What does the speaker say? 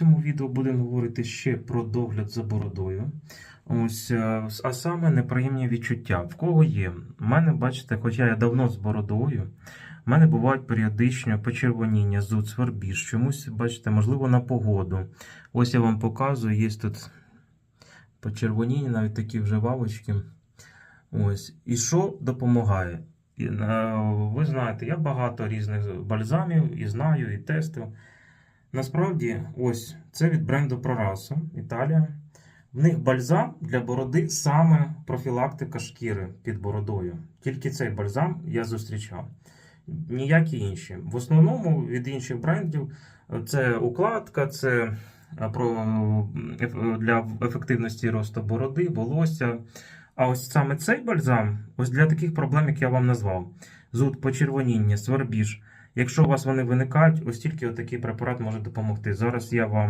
цьому відео будемо говорити ще про догляд за бородою. Ось, е, а саме неприємні відчуття. В кого є? У мене, бачите, хоча я давно з бородою, в мене бувають періодично почервоніння, зуд, свербіж. Чомусь, бачите, можливо, на погоду. Ось я вам показую, є тут почервоніння, навіть такі вже вавочки. Ось. І що допомагає? Е, Ви знаєте, я багато різних бальзамів і знаю, і тестив. Насправді, ось це від бренду Prorasо, Італія. В них бальзам для бороди саме профілактика шкіри під бородою. Тільки цей бальзам я зустрічав. Ніякі інші. В основному від інших брендів е, це укладка, це е, про, для ефективності росту бороди, волосся. А ось саме цей бальзам, ось для таких проблем, як я вам назвав: зуд, почервоніння, свербіж. Якщо у вас вони виникають, ось тільки отакий препарат може допомогти. Зараз я вам